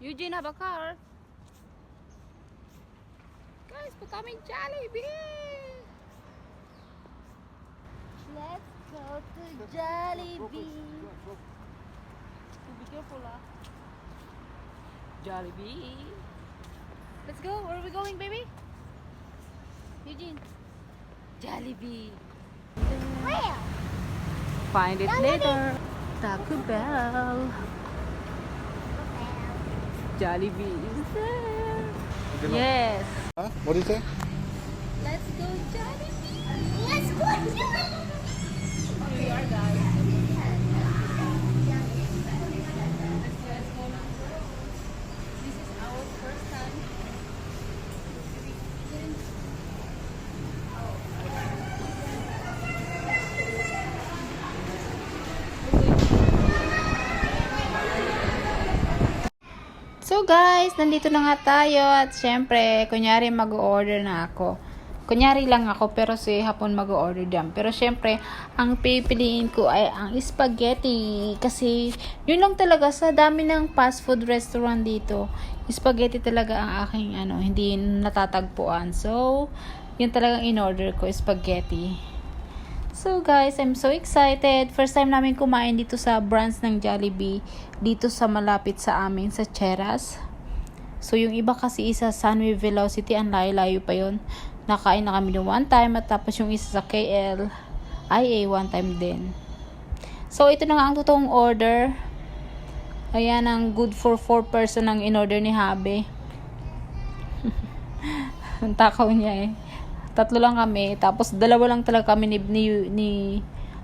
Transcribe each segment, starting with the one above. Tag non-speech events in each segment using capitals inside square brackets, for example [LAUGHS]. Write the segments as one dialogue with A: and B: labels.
A: Eugene have a car. Guys, punta kami Jollibee.
B: Let's go to Jollibee.
A: Be careful ah. Jollibee. Let's go. Where are we going, baby? Eugene. Jollibee.
B: Where?
A: Find it
B: Jollibee.
A: later. Taco Bell. Jollibee is there. Yes.
C: Huh? What do you say?
A: Let's go Jollibee.
B: Let's go Jollibee.
A: So guys, nandito na nga tayo at syempre, kunyari mag-order na ako. Kunyari lang ako pero si hapon mag-order din. Pero syempre, ang pipiliin ko ay ang spaghetti kasi yun lang talaga sa dami ng fast food restaurant dito. Spaghetti talaga ang aking ano, hindi natatagpuan. So, yun talagang in-order ko, spaghetti. So guys, I'm so excited. First time namin kumain dito sa branch ng Jollibee. Dito sa malapit sa amin, sa Cheras. So yung iba kasi isa Luis Velocity, ang layo-layo pa yon. Nakain na kami ng one time at tapos yung isa sa KL, IA one time din. So ito na nga ang totoong order. Ayan ang good for 4 person ang in-order ni Habe. [LAUGHS] ang takaw niya eh. Tatlo lang kami. Tapos dalawa lang talaga kami ni, ni, ni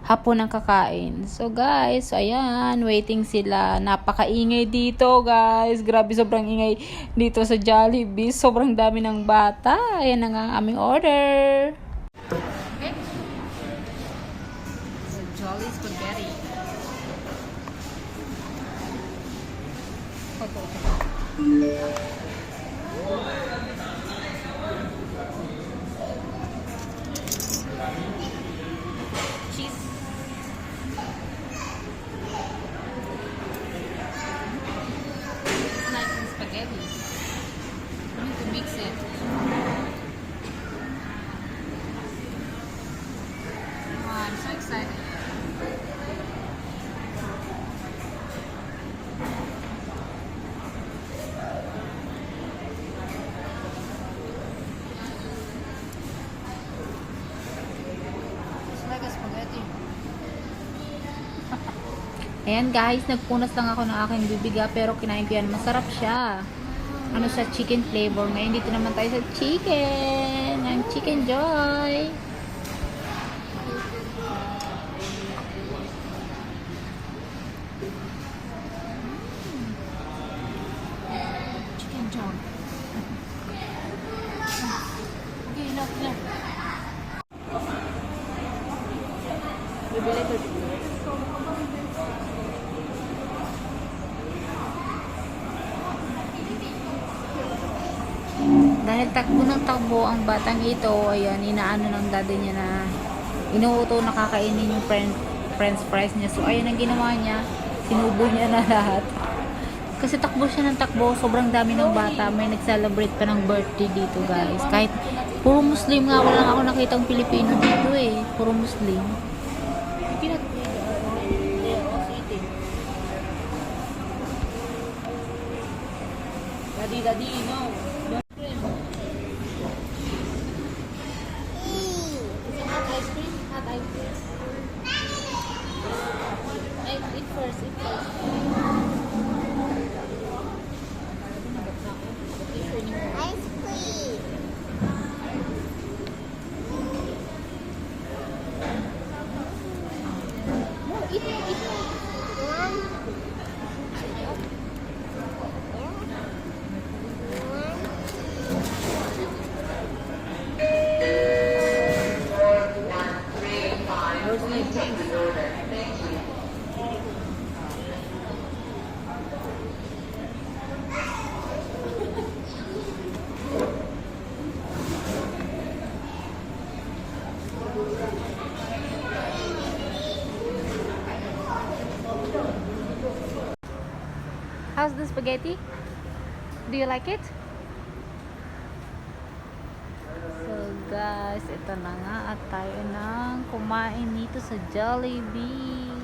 A: hapon ang kakain. So guys, so ayan, waiting sila. Napakaingay dito guys. Grabe sobrang ingay dito sa Jollibee. Sobrang dami ng bata. Ayan na nga ang aming order. Okay. So, Jolly Spaghetti. cheese. Ayan guys, nagpunas lang ako ng aking bibiga pero kinain ko yan. Masarap siya. Ano sa chicken flavor. Ngayon dito naman tayo sa chicken. Ang chicken joy. Chicken joy. Okay, enough na. Bibili ko Dahil takbo ng takbo ang batang ito, ayan, inaano ng daddy niya na inuuto na kakainin yung french, french fries niya. So, ayan ang ginawa niya. Sinubo niya na [LAUGHS] lahat. Kasi takbo siya ng takbo, sobrang dami ng bata. May nag-celebrate pa ng birthday dito, guys. Kahit puro Muslim nga, wala ako nakitang Pilipino dito eh. Puro Muslim.
D: Daddy, daddy, no.
A: Hot ice cream? Hot ice cream. Eat first, eat first. Eat, eat.
B: One.
A: How's the spaghetti? Do you like it? So guys, ito na nga at tayo nang kumain dito sa Jollibee.